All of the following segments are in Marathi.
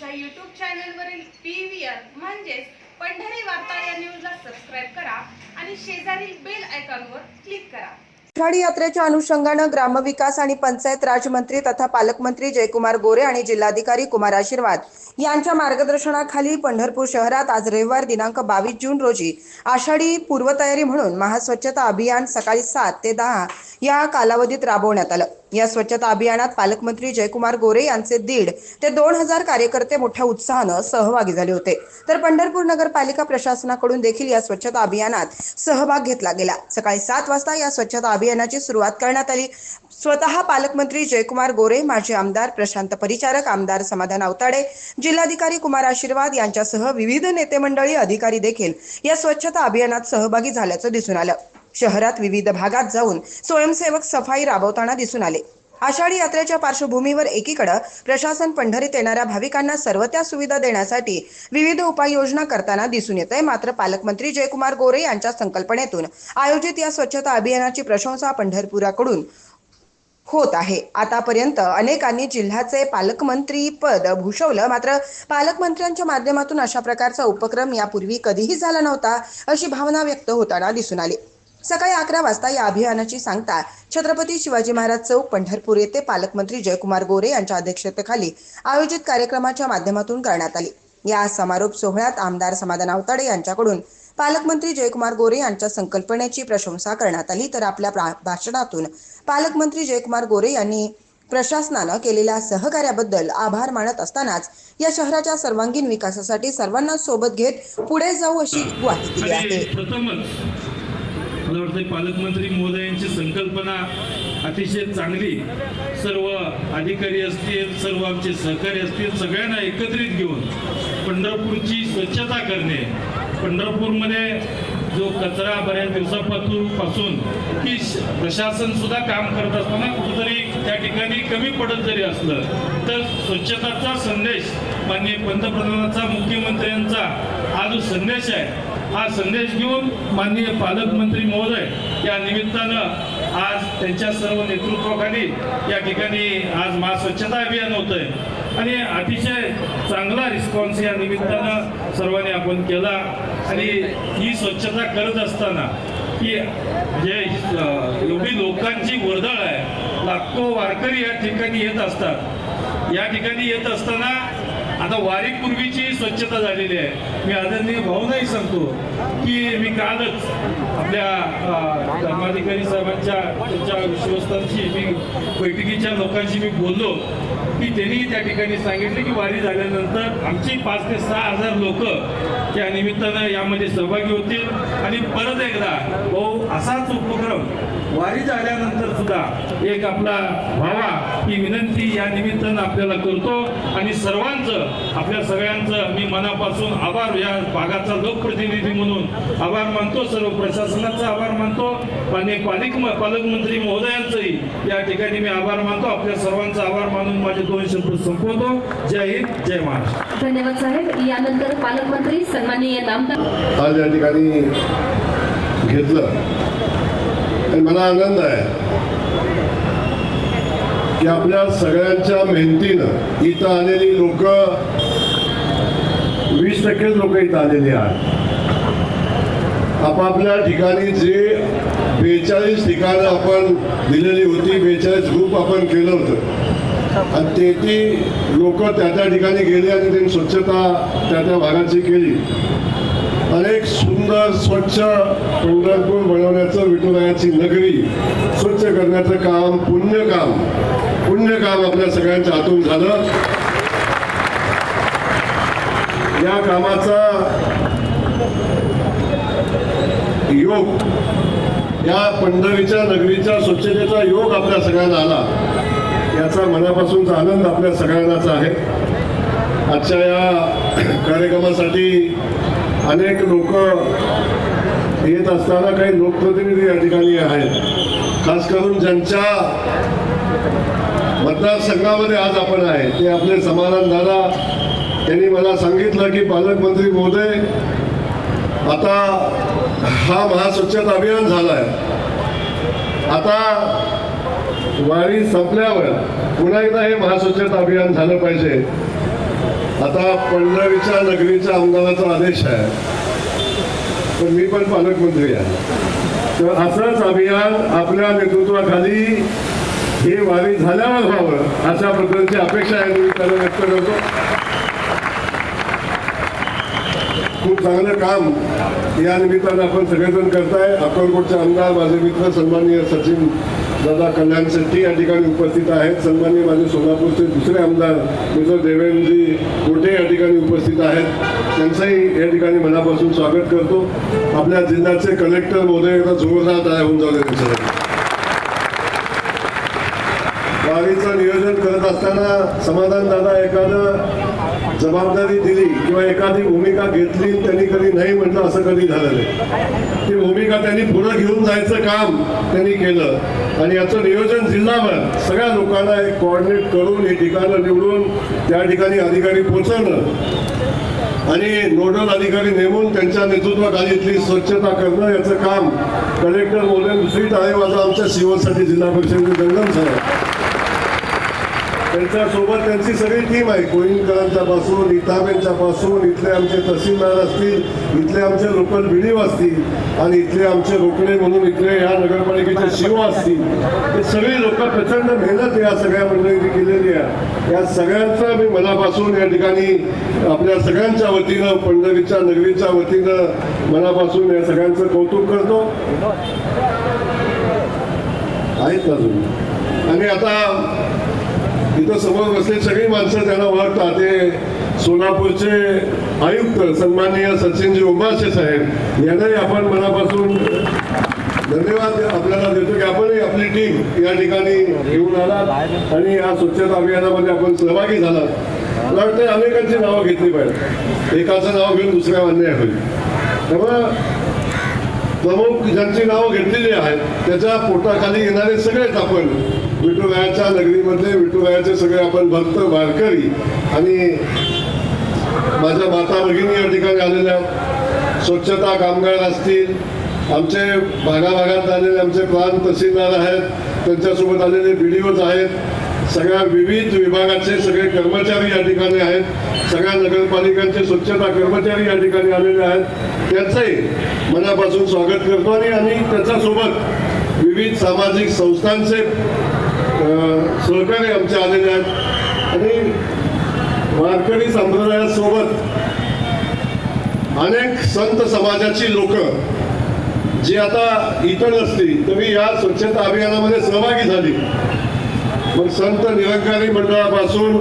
आमच्या यूट्यूब चॅनलवरील पी व्ही आर म्हणजेच पंढरी वार्ता या न्यूजला सबस्क्राईब करा आणि शेजारील बेल आयकॉनवर क्लिक करा. आषाढी यात्रेच्या अनुषंगानं ग्रामविकास आणि पंचायत राजमंत्री तथा पालकमंत्री जयकुमार गोरे आणि जिल्हाधिकारी कुमार आशीर्वाद यांच्या मार्गदर्शनाखाली पंढरपूर शहरात आज रविवार दिनांक बावीस जून रोजी आषाढी पूर्वतयारी म्हणून महास्वच्छता अभियान सकाळी सात ते दहा या कालावधीत राबवण्यात आलं. या स्वच्छता अभियानात पालकमंत्री जयकुमार गोरे यांचे दीड ते दोन हजार कार्यकर्ते मोठ्या उत्साहानं सहभागी झाले होते. तर पंढरपूर नगरपालिका प्रशासनाकडून देखील या स्वच्छता अभियानात सहभाग घेतला गेला. सकाळी सात वाजता या स्वच्छता अभियानाची सुरुवात करण्यात आली. स्वतः पालकमंत्री जयकुमार गोरे माजी आमदार प्रशांत परिचारक आमदार समाधान आवताडे जिल्हाधिकारी कुमार आशीर्वाद यांच्यासह विविध नेते मंडळी अधिकारी देखील या स्वच्छता अभियानात सहभागी झाल्याचं दिसून आलं. शहरात विविध भागात जाऊन स्वयंसेवक सफाई राबवताना दिसून आले. आषाढी यात्रेच्या पार्श्वभूमीवर एकीकडं प्रशासन पंढरीत येणाऱ्या भाविकांना सर्व त्या सुविधा देण्यासाठी विविध उपाययोजना करताना दिसून येत आहे मात्र पालकमंत्री जयकुमार गोरे यांच्या संकल्पनेतून आयोजित या स्वच्छता अभियानाची प्रशंसा पंढरपुराकडून होत आहे. आतापर्यंत अनेकांनी जिल्ह्याचे पालकमंत्री पद भूषवलं. मात्र पालकमंत्र्यांच्या माध्यमातून अशा प्रकारचा उपक्रम यापूर्वी कधीही झाला नव्हता अशी भावना व्यक्त होताना दिसून आली. सकाळी अकरा वाजता या अभियानाची सांगता छत्रपती शिवाजी महाराज चौक पंढरपूर येथे पालकमंत्री जयकुमार गोरे यांच्या अध्यक्षतेखाली आयोजित कार्यक्रमाच्या माध्यमातून करण्यात आली. या समारोप सोहळ्यात आमदार समाधान आवताडे यांच्याकडून पालकमंत्री जयकुमार गोरे यांच्या संकल्पनेची प्रशंसा करण्यात आली. तर आपल्या प्रा- भाषणातून पालकमंत्री जयकुमार गोरे यांनी प्रशासनानं केलेल्या सहकार्याबद्दल आभार मानत असतानाच या शहराच्या सर्वांगीण विकासासाठी सर्वांना सोबत घेत पुढे जाऊ अशी ग्वाही दिली आहे. प्रथमच मला वाटतं पालकमंत्री महोदयांची संकल्पना अतिशय चांगली. सर्व अधिकारी असतील सर्व आमचे सहकारी असतील सगळ्यांना एकत्रित घेऊन पंढरपूरची स्वच्छता करणे. पंढरपूरमध्ये जो कचरा बऱ्याच दिवसापासून पासून की श- प्रशासन सुद्धा काम करत असताना कुठेतरी त्या ठिकाणी कमी पडत जरी असलं तर स्वच्छताचा संदेश माननीय पंतप्रधानांचा मुख्यमंत्र्यांचा हा जो संदेश आहे हा संदेश घेऊन माननीय पालकमंत्री महोदय या निमित्तानं आज त्यांच्या सर्व नेतृत्वाखाली या ठिकाणी आज महास्वच्छता अभियान होत आहे आणि अतिशय चांगला रिस्पॉन्स या निमित्तानं सर्वांनी आपण केला. आणि ही स्वच्छता करत असताना की जे एवढी लोकांची वर्दळ आहे लाखो वारकरी या ठिकाणी येत असतात. या ठिकाणी येत असताना आता वारीपूर्वीची स्वच्छता झालेली आहे. मी आदरणीय भाऊनाही सांगतो की मी कालच आपल्या धर्माधिकारी साहेबांच्या त्यांच्या विश्वस्तांशी मी बैठकीच्या लोकांशी मी बोललो की त्यांनी त्या ठिकाणी सांगितले की वारी झाल्यानंतर आमची पाच ते सहा हजार लोक त्या निमित्तानं यामध्ये सहभागी होतील. आणि परत एकदा भाऊ असाच उपक्रम वारी झाल्यानंतर सुद्धा एक आपला व्हावा ही विनंती या निमित्तानं आपल्याला करतो. आणि सर्वांचं आपल्या सगळ्यांचं मी मनापासून आभार या भागाचा लोकप्रतिनिधी म्हणून आभार मानतो सर्व प्रशासनाचा आभार मानतो आणि पालिक पालकमंत्री महोदयांचंही या ठिकाणी मी आभार मानतो. आपल्या सर्वांचा आभार मानून माझे दोन शब्द संपवतो. जय हिंद जय महाराष्ट्र. धन्यवाद साहेब. यानंतर पालकमंत्री सन्माननीय नामदार. आज या ठिकाणी घेतलं. आणि मला आनंद आहे. की आपल्या सगळ्यांच्या मेहनतीनं इथं आलेली लोक वीस टक्केच लोक इथं आलेली आहेत. आपापल्या ठिकाणी जे बेचाळीस ठिकाणं आपण दिलेली होती बेचाळीस ग्रुप आपण केलं होतं. आणि ते ती लोक त्या त्या ठिकाणी गेली आणि त्यांनी स्वच्छता त्या त्या भागाची केली. अनेक सुंदर स्वच्छ पंढरपूर बनवण्याचं विठुरायाची नगरी स्वच्छ करण्याचं काम पुण्य काम पुण्य काम आपल्या सगळ्यांच्या हातून झालं. या कामाचा योग या पंढरीच्या नगरीच्या स्वच्छतेचा योग आपल्या सगळ्यांना आला. याचा मनापासूनचा आनंद आपल्या सगळ्यांनाच आहे. आजच्या या कार्यक्रमासाठी अनेक लोक येत असताना काही लोकप्रतिनिधी या ठिकाणी आहेत. खास करून ज्यांच्या मतदारसंघामध्ये आज आपण आहे. ते आपले समाधान दादा त्यांनी मला सांगितलं की पालकमंत्री महोदय आता हा महास्वच्छता अभियान झाला आहे आता वारी संपल्यावर पुन्हा एकदा हे महास्वच्छता अभियान झालं पाहिजे. आता पंढरीच्या नगरीच्या आमदाराचा आदेश आहे. पण मी पण पालकमंत्री आहे. तर असंच अभियान आपल्या नेतृत्वाखाली हे वारी झाल्यावर व्हावं अशा प्रकारची अपेक्षा या त्याला व्यक्त करतो. खूप चांगलं काम या निमित्तानं आपण सगळेजण करताय. अक्कलकोटचे आमदार माझे मित्र सन्माननीय सचिन दादा कल्याण शेट्टी या ठिकाणी उपस्थित आहेत. सन्माननीय माझे सोलापूरचे दुसरे आमदार मित्र देवेंद्रजी कोठे या ठिकाणी उपस्थित आहेत. त्यांचंही या ठिकाणी मनापासून स्वागत करतो. आपल्या जिल्ह्याचे कलेक्टर महोदय जोरदार तयार होऊन जाऊ नियोजन करत असताना समाधान दादा एखादं जबाबदारी दिली किंवा एखादी भूमिका घेतली त्यांनी कधी नाही म्हटलं असं कधी झालं नाही. ती भूमिका त्यांनी पुढे घेऊन जायचं काम त्यांनी केलं. आणि याचं नियोजन जिल्हाभर सगळ्या लोकांना एक कोऑर्डिनेट करून हे ठिकाणं निवडून त्या ठिकाणी अधिकारी पोचवणं आणि नोडल अधिकारी नेमून त्यांच्या नेतृत्वाखाली इथली स्वच्छता करणं याचं काम कलेक्टर महोदय दुसरी टाळे आमच्या सीओसाठी जिल्हा परिषदेचे जंगम साहेब त्यांच्यासोबत त्यांची सगळी टीम आहे. कोळींकरांच्या पासून पासून इथले आमचे तहसीलदार असतील इथले आमचे लोकल बिडीव असतील आणि इथले आमचे रोकडे म्हणून इथले या नगरपालिकेचे शिव असतील. हे सगळी लोक प्रचंड मेहनत या सगळ्या मंडळींनी केलेली आहे. या सगळ्यांचं मी मनापासून या ठिकाणी आपल्या सगळ्यांच्या वतीनं पंढरीच्या नगरीच्या वतीनं मनापासून या सगळ्यांचं कौतुक करतो. आहेत अजून? आणि आता इथं समोर बसले सगळी माणसं त्यांना ओळखतात. ते सोलापूरचे आयुक्त सन्माननीय सचिनजी उमाशे साहेब यांनाही आपण मनापासून धन्यवाद आपल्याला देतो की आपणही आपली टीम या ठिकाणी घेऊन आलात आणि या स्वच्छता अभियानामध्ये आपण सहभागी झालात. मला वाटतं अनेकांची नावं घेतली पाहिजे एकाचं नाव घेऊन दुसऱ्या अन्याय होईल. तेव्हा प्रमुख ज्यांची नावं घेतलेली आहेत त्याच्या पोटाखाली येणारे सगळेच आपण विठुरायाच्या नगरीमधले विठुरायाचे सगळे आपण भक्त वारकरी आणि माझ्या माता भगिनी या ठिकाणी आलेल्या स्वच्छता कामगार असतील आमचे भागाभागात आलेले आमचे प्रांत तहसीलदार आहेत त्यांच्यासोबत आलेले बी आहेत सगळ्या विविध विभागाचे सगळे कर्मचारी या ठिकाणी आहेत सगळ्या नगरपालिकांचे स्वच्छता कर्मचारी या ठिकाणी आलेले आहेत. त्यांचंही मनापासून स्वागत करतो आणि आम्ही त्याच्यासोबत विविध सामाजिक संस्थांचे सहकारी आमचे आलेले आहेत. आणि वारकरी संप्रदायासोबत अनेक संत समाजाची लोक जी आता इतर असली तरी या स्वच्छता अभियानामध्ये सहभागी झाली. मग संत निरंकारी मंडळापासून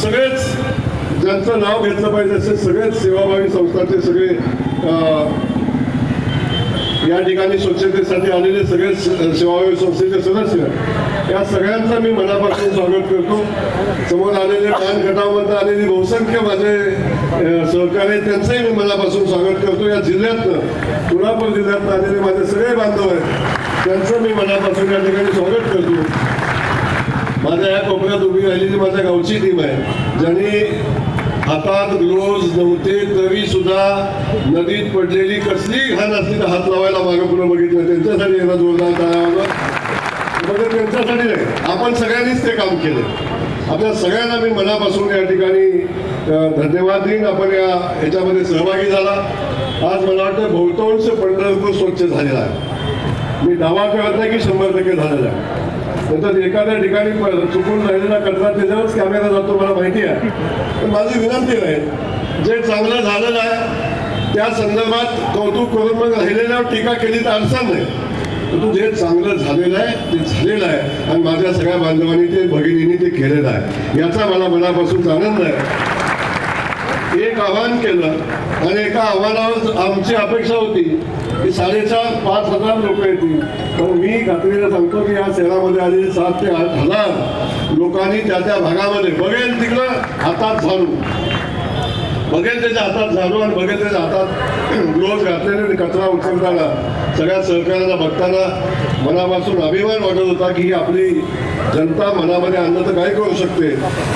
सगळेच ज्यांचं नाव घेतलं पाहिजे असे सगळेच सेवाभावी संस्थांचे सगळे या ठिकाणी स्वच्छतेसाठी आलेले सगळे सेवाभावी संस्थेचे सदस्य या सगळ्यांचं मी मनापासून स्वागत करतो. समोर आलेले मान गटामध्ये आलेली बहुसंख्य माझे सहकार्य सहकारी त्यांचंही मी मनापासून स्वागत करतो. या जिल्ह्यातनं कोल्हापूर जिल्ह्यातनं आलेले माझे सगळे बांधव आहेत त्यांचं मी मनापासून या ठिकाणी स्वागत करतो. माझ्या या कोपऱ्यात उभी राहिलेली माझ्या गावची टीम आहे ज्यांनी हातात ग्लोव्ज नव्हते तरी सुद्धा नदीत पडलेली कसली घाण असली तर हात लावायला मागं पुढे बघितलं. त्यांच्यासाठी याला जोरदार टाळावा म्हणजे त्यांच्यासाठी नाही. आपण सगळ्यांनीच ते काम केले. आपल्या सगळ्यांना मी मनापासून या ठिकाणी धन्यवाद देईन. आपण या ह्याच्यामध्ये सहभागी झाला. आज मला वाटतं बहुतांश पंढरपूर स्वच्छ झालेला आहे. मी दावा करत नाही की शंभर टक्के झालेला आहे. नंतर एखाद्या ठिकाणी चुकून राहिलेला कचरा त्याच्यावरच कॅमेरा जातो मला माहिती आहे. पण माझी विनंती आहे जे चांगलं झालेलं आहे त्या संदर्भात कौतुक करून मग राहिलेल्यावर टीका केली तर अडचण नाही. परंतु जे चांगलं झालेलं आहे ते झालेलं आहे. आणि माझ्या सगळ्या बांधवांनी ते भगिनींनी ते केलेलं आहे. याचा मला मनापासून आनंद आहे. एक आव्हान केलं आणि एका आव्हानावर आमची अपेक्षा होती की साडेचार पाच हजार लोक येतील. पण मी खात्रीला सांगतो की या शहरामध्ये आलेले सात ते आठ हजार लोकांनी त्या त्या भागामध्ये बघेल तिकडं हातात झाडू. बघेल त्याच्या हातात झाडू आणि बघेल त्याच्या हातात ग्लोव्ह घातलेला आणि कचरा उचलताना सगळ्या सहकार्याला बघताना मनापासून अभिमान वाटत होता की ही आपली जनता मनामध्ये आणलं तर काय करू शकते?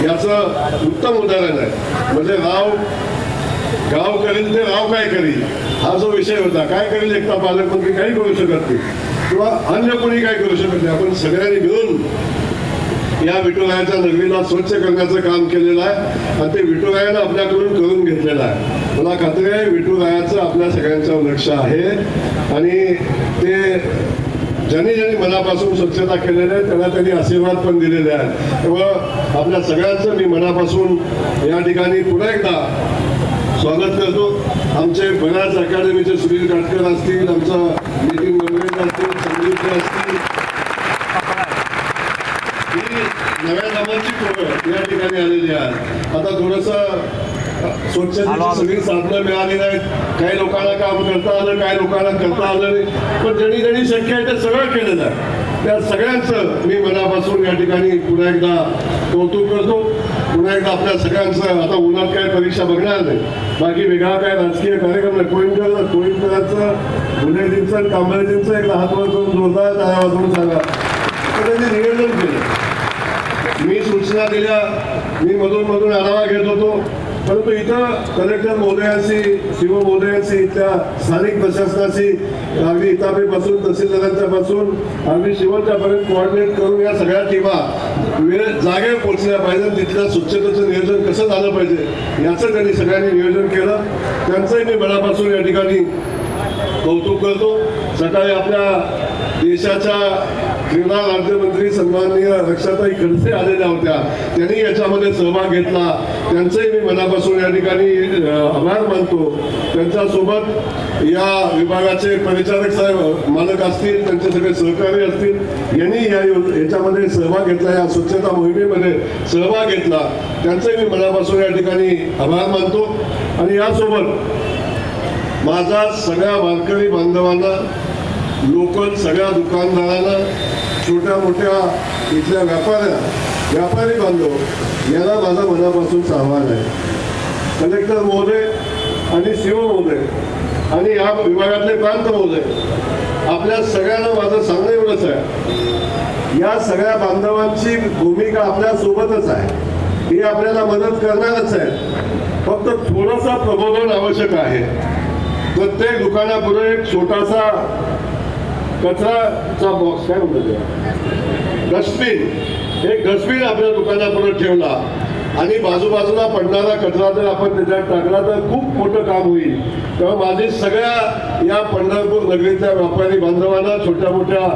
याचं उत्तम उदाहरण आहे. म्हणजे राव गाव करेल ते राव काय करील? हा जो विषय होता काय करेल एकटा पालकमंत्री? काही करू शकत नाही. किंवा अन्य कोणी काय करू शकत नाही? आपण सगळ्यांनी मिळून या विठुरायाच्या नगरीला स्वच्छ करण्याचं काम केलेलं आहे आणि ते विठुरायानं आपल्याकडून करून घेतलेलं आहे. मला खात्री आहे विठुरायाचं आपल्या सगळ्यांचं लक्ष आहे आणि ते ज्यांनी ज्यांनी मनापासून स्वच्छता केलेली आहे त्यांना त्यांनी आशीर्वाद पण दिलेले आहेत. तेव्हा आपल्या सगळ्यांचं मी मनापासून या ठिकाणी पुन्हा एकदा स्वागत करतो. आमचे बऱ्याच अकॅडमीचे सुनील काटकर असतील आमचं नितीन गंगेकर असतील संदीप असतील ही नव्या पोरं या ठिकाणी आलेली आहेत. आता थोडस स्वच्छतेची सगळी साधनं मिळाली नाहीत काही लोकांना काम करता आलं काही लोकांना करता आलं नाही. पण ज्यांनी ज्यांनी शक्य आहे ते सगळं केलेलं आहे. त्या सगळ्यांचं मी मनापासून या ठिकाणी पुन्हा एकदा कौतुक करतो. पुन्हा एकदा आपल्या सगळ्यांचं आता उन्हात काय परीक्षा बघणार नाही. बाकी वेगळा काय राजकीय कार्यक्रम नाही. कोळींकर कोळींकरांचं गुन्हेजींचं कांबळेजींचं एक हात वर करून जोरदार टाळ्या वाजवून सांगा. तर त्यांनी निवेदन केलं. सूचना दिल्या मी मधून मधून आढावा घेत होतो. परंतु इथं कलेक्टर महोदयाशी शिव महोदयांशी इथल्या स्थानिक प्रशासनाशी अगदी इतापेपासून तहसीलदारांच्यापासून अगदी शेवटच्यापर्यंत कोऑर्डिनेट करून या सगळ्या टीमा वेळ जागेवर पोहोचल्या पाहिजे तिथल्या स्वच्छतेचं नियोजन कसं झालं पाहिजे याचं त्यांनी सगळ्यांनी नियोजन केलं. त्यांचंही मी मनापासून या ठिकाणी कौतुक करतो. सकाळी आपल्या देशाच्या क्रीडा राज्यमंत्री सन्माननीय रक्षाताई खडसे आलेल्या होत्या. त्यांनी याच्यामध्ये सहभाग घेतला. त्यांचंही मी मनापासून या ठिकाणी आभार मानतो. त्यांच्यासोबत या विभागाचे परिचारक साहेब मालक असतील त्यांचे सगळे सहकारी असतील यांनी या याच्यामध्ये सहभाग घेतला या स्वच्छता मोहिमेमध्ये सहभाग घेतला. त्यांचंही मी मनापासून या ठिकाणी आभार मानतो. आणि यासोबत माझा सगळ्या वारकरी बांधवांना लोकल सगळ्या दुकानदारांना छोट्या मोठ्या इथल्या व्यापाऱ्या व्यापारी बांधव याला माझा मनापासून आव्हान आहे. कलेक्टर महोदय आणि शिव महोदय आणि या विभागातले प्रांत महोदय आपल्या सगळ्यांना माझं सांगणं एवढंच आहे. या सगळ्या बांधवांची भूमिका आपल्या सोबतच आहे. ही आपल्याला मदत करणारच आहे. फक्त थोडंसं प्रबोधन आवश्यक आहे. प्रत्येक दुकानापुढे एक छोटासा कचराचा बॉक्स काय म्हणतो डस्टबिन. हे डस्टबिन आपल्या दुकानापुढे ठेवला. आणि बाजूबाजूला पडणारा कचरा जर आपण त्याच्यात टाकला तर खूप मोठं काम होईल. तेव्हा माझी सगळ्या या पंढरपूर नगरीतल्या व्यापारी बांधवांना छोट्या मोठ्या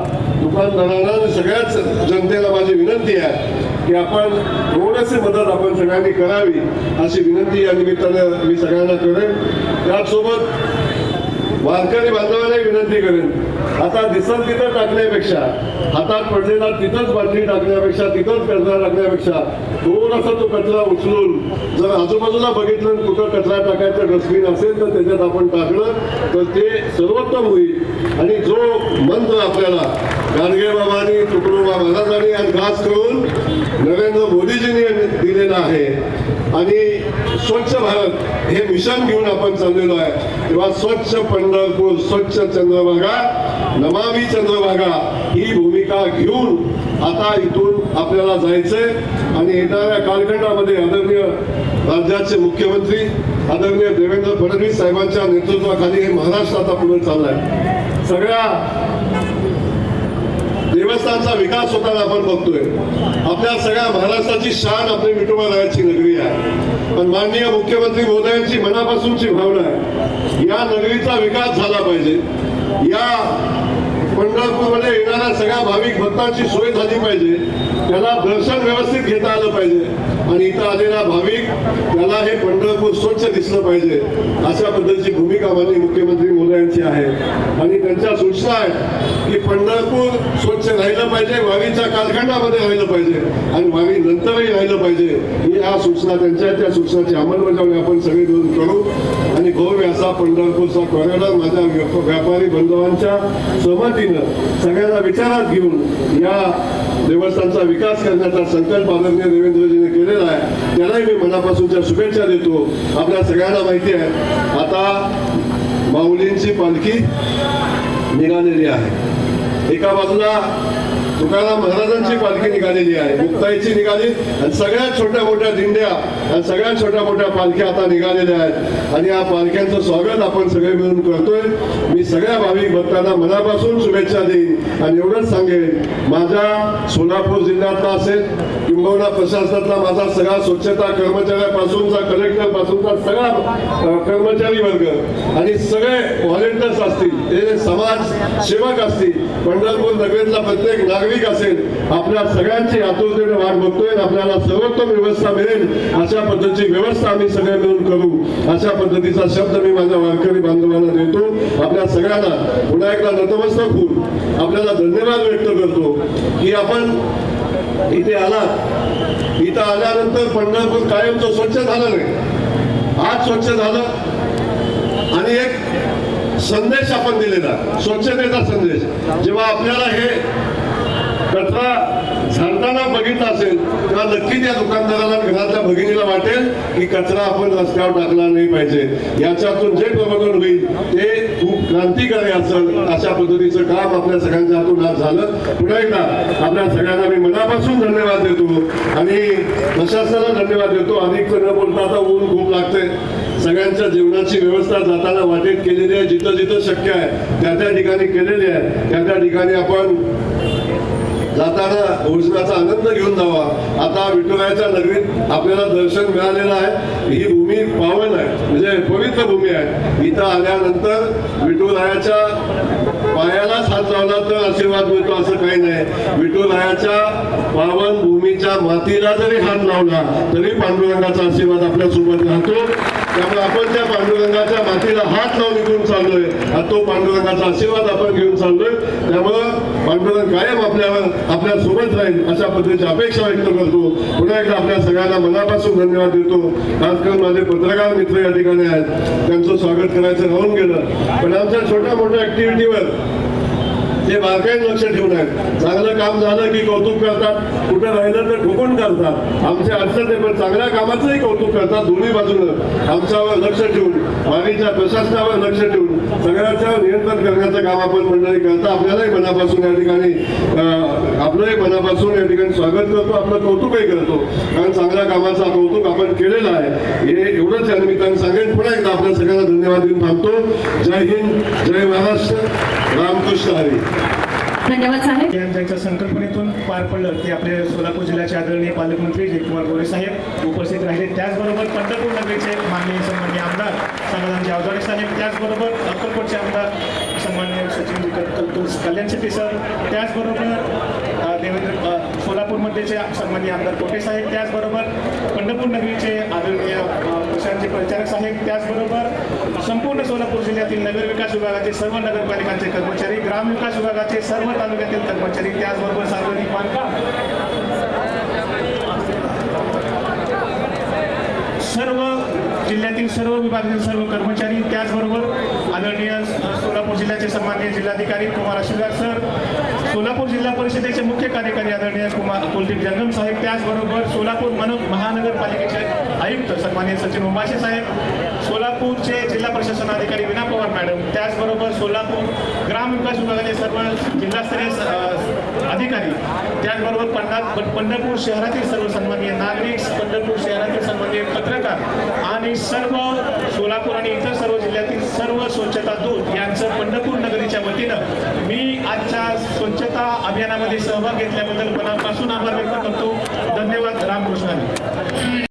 दुकानदारांना आणि सगळ्याच जनतेला माझी विनंती आहे की आपण थोडीशी मदत आपण सगळ्यांनी करावी अशी विनंती या निमित्तानं मी सगळ्यांना करेन. त्याचसोबत वारकरी बांधवांनाही विनंती करेन आता दिसत तिथं टाकण्यापेक्षा हातात पडलेला तिथंच बाटली टाकण्यापेक्षा तिथंच कचरा टाकण्यापेक्षा थोडासा तो कचरा उचलून जर आजूबाजूला बघितलं कुठं कचरा टाकायचं डस्टबिन असेल तर त्याच्यात आपण टाकलं तर ते सर्वोत्तम होईल. आणि जो मंत्र आपल्याला गाडगे बाबांनी तुकडोबा महाराजांनी आज खास करून नरेंद्र मोदीजींनी दिलेला आहे. आणि स्वच्छ भारत हे मिशन घेऊन आपण चाललेलो आहे. तेव्हा स्वच्छ पंढरपूर स्वच्छ चंद्रभागा नमावी चंद्रभागा ही भूमिका घेऊन आता इथून आपल्याला जायचंय. आणि येणाऱ्या कालखंडामध्ये आदरणीय राज्याचे मुख्यमंत्री आदरणीय देवेंद्र फडणवीस साहेबांच्या नेतृत्वाखाली हे महाराष्ट्र आता पुढे चाललाय. सगळ्या देवस्थानचा विकास होताना आपण बघतोय. आपल्या सगळ्या महाराष्ट्राची शान आपली विठोबारायाची नगरी आहे. पण माननीय मुख्यमंत्री महोदयांची मनापासूनची भावना आहे. या नगरीचा विकास झाला पाहिजे. या पंढरपूरमध्ये येणाऱ्या सगळ्या भाविक भक्तांची सोय झाली पाहिजे. त्याला दर्शन व्यवस्थित घेता आलं पाहिजे. आणि इथं आलेला भाविक त्याला हे पंढरपूर स्वच्छ दिसलं पाहिजे. अशा पद्धतीची भूमिका माननीय मुख्यमंत्री मोदयांची आहे. आणि त्यांच्या सूचना आहेत की पंढरपूर स्वच्छ राहिलं पाहिजे वारीच्या कालखंडामध्ये राहिलं पाहिजे आणि वारी नंतरही राहिलं पाहिजे. ही या सूचना त्यांच्या त्या सूचनाची अंमलबजावणी आपण सगळे मिळून करू. आणि भव्य असा पंढरपूरचा कॉरिडॉर माझ्या व्यापारी बांधवांच्या सहमतीनं सगळ्यांना विचारात घेऊन या देवस्थानचा विकास करण्याचा संकल्प आदरणीय देवेंद्रजीने केलेला आहे. त्यालाही मी मनापासूनच्या शुभेच्छा देतो. आपल्या सगळ्यांना माहिती आहे. आता माऊलींची पालखी निघालेली आहे. एका बाजूला तुकाराम महाराजांची पालखी निघालेली आहे मुक्ताईची निघाली. आणि सगळ्यात छोट्या मोठ्या दिंड्या आणि सगळ्यात छोट्या मोठ्या पालख्या आता निघालेल्या आहेत. आणि या पालख्यांचं स्वागत आपण सगळे मिळून करतोय. मी सगळ्या भाविक भक्तांना मनापासून शुभेच्छा देईन आणि एवढंच सांगेन माझ्या सोलापूर जिल्ह्यातला असेल किंबहुना प्रशासनातला माझा सगळा स्वच्छता कर्मचाऱ्यापासूनचा कलेक्टर पासूनचा सगळा कर्मचारी वर्ग आणि सगळे व्हॉलेंटियर्स असतील ते समाज सेवक असतील. पंढरपूर नगरीतला प्रत्येक नागरिक असेल आपल्या सगळ्यांची आतुरतेने वाट बघतोय आपल्याला सर्वोत्तम व्यवस्था मिळेल अशा पद्धतीची व्यवस्था आम्ही सगळे मिळून करू. अशा पद्धतीचा शब्द मी माझ्या वारकरी बांधवांना देतो. आपल्या सगळ्यांना पुन्हा एकदा नतमस्तक होऊन आपल्याला धन्यवाद व्यक्त करतो की आपण इथे आलात. इथं आल्यानंतर पंढरपूर कायमचं स्वच्छ झालं नाही. आज स्वच्छ झालं. आणि एक संदेश आपण दिलेला स्वच्छतेचा संदेश. जेव्हा आपल्याला हे कचरा झाडताना बघितला असेल तेव्हा नक्की त्या दुकानदाराला घरातल्या भगिनीला वाटेल की कचरा आपण रस्त्यावर टाकला नाही पाहिजे. याच्यातून जे प्रबोधन होईल ते खूप क्रांतिकारी असेल अशा पद्धतीचं काम आपल्या सगळ्यांच्या हातून आज झालं. पुन्हा एकदा आपल्या सगळ्यांना मी मनापासून धन्यवाद देतो आणि प्रशासनाला धन्यवाद देतो. अधिक न बोलता आता ऊन खूप लागते सगळ्यांच्या जीवनाची व्यवस्था जाताना वाटेत केलेली आहे जिथं जिथं शक्य आहे त्या त्या ठिकाणी केलेली आहे. त्या त्या ठिकाणी आपण जाताना भविष्याचा आनंद घेऊन जावा. आता विठुरायाच्या नगरीत आपल्याला दर्शन मिळालेलं आहे. ही भूमी पावन आहे. म्हणजे पवित्र भूमी आहे. इथं आल्यानंतर विठुरायाच्या पायालाच हात लावला तर आशीर्वाद मिळतो असं काही नाही. विठुरायाच्या पावन भूमीच्या मातीला जरी हात लावला तरी पांडुरंगाचा आशीर्वाद आपल्यासोबत राहतो. त्यामुळे आपण त्या पांडुरंगाच्या मातीला हात लावून निघून चाललोय. आणि तो पांडुरंगाचा आशीर्वाद आपण घेऊन चाललोय. त्यामुळं पांडुरंग कायम आपल्यावर आपल्यासोबत राहील अशा पद्धतीची अपेक्षा व्यक्त करतो. पुन्हा एकदा आपल्या सगळ्यांना मनापासून धन्यवाद देतो. खास करून माझे पत्रकार मित्र या ठिकाणी आहेत. त्यांचं स्वागत करायचं राहून गेलं. पण आमच्या छोट्या मोठ्या ऍक्टिव्हिटीवर हे बारकाईन लक्ष ठेवून आहेत. चांगलं काम झालं की कौतुक करतात. कुठं राहिलं तर ठोकून करतात. आमचे अडचण आहे पण चांगल्या कामाचंही कौतुक करतात दोन्ही बाजूनं. आमच्यावर लक्ष ठेवून बाकीच्या प्रशासनावर लक्ष ठेवून सगळ्यांचं नियंत्रण करण्याचं काम आपण मंडळी करता. आपल्यालाही मनापासून या ठिकाणी आपलंही मनापासून या ठिकाणी स्वागत करतो आपलं कौतुकही करतो. कारण चांगल्या कामाचं कौतुक आपण केलेलं आहे. हे एवढंच या निमित्तानं सांगेन. पुन्हा एकदा आपल्या सगळ्यांना धन्यवाद देऊन थांबतो. जय हिंद जय महाराष्ट्र रामकृष्ण हरी. धन्यवाद साहेब. संकल्पनेतून पार पडलं ते आपले सोलापूर जिल्ह्याचे आदरणीय पालकमंत्री जयकुमार गोरे साहेब उपस्थित राहिले. त्याचबरोबर पंढरपूर नगरीचे माननीय सन्मान्य आमदार समाधानजी अवजाडे साहेब त्याचबरोबर अक्कलकोटचे आमदार सन्मान्य सचिन कल्याण शेट्टी सर त्याचबरोबर देवेंद्र सोलापूरमध्ये सोलापूरमध्येचे सन्मान्य आमदार कोटे साहेब त्याचबरोबर पंढरपूर नगरीचे आदरणीय पक्षांचे प्रचारक परिचारक साहेब त्याचबरोबर संपूर्ण सोलापूर जिल्ह्यातील नगर विकास विभागाचे सर्व नगरपालिकांचे कर्मचारी ग्रामविकास विभागाचे सर्व तालुक्यातील कर्मचारी त्याचबरोबर सार्वजनिक बांधकाम. सर्व जिल्ह्यातील सर्व विभागातील सर्व कर्मचारी त्याचबरोबर आदरणीय सोलापूर जिल्ह्याचे सन्मान्य जिल्हाधिकारी कुमार आशीर्वाद सर सोलापूर जिल्हा परिषदेचे मुख्य कार्यकारी आदरणीय कुमार कुलदीप जंगम साहेब त्याचबरोबर सोलापूर मन महानगरपालिकेचे आयुक्त सन्मान्य सचिन उमाशे साहेब सोलापूरचे जिल्हा प्रशासन अधिकारी विना पवार मॅडम त्याचबरोबर सोलापूर ग्रामविकास विभागाचे सर्व जिल्हास्तरीय अधिकारी त्याचबरोबर पंढा पंढरपूर शहरातील सर्व सन्माननीय नागरिक पंढरपूर शहरातील सन्माननीय पत्रकार आणि सर्व सोलापूर आणि इतर सर्व जिल्ह्यातील सर्व स्वच्छता दूत यांचं पंढरपूर नगरीच्या वतीनं मी आजच्या स्वच्छता अभियानामध्ये सहभाग घेतल्याबद्दल मनापासून आभार व्यक्त करतो. धन्यवाद रामकृष्णाने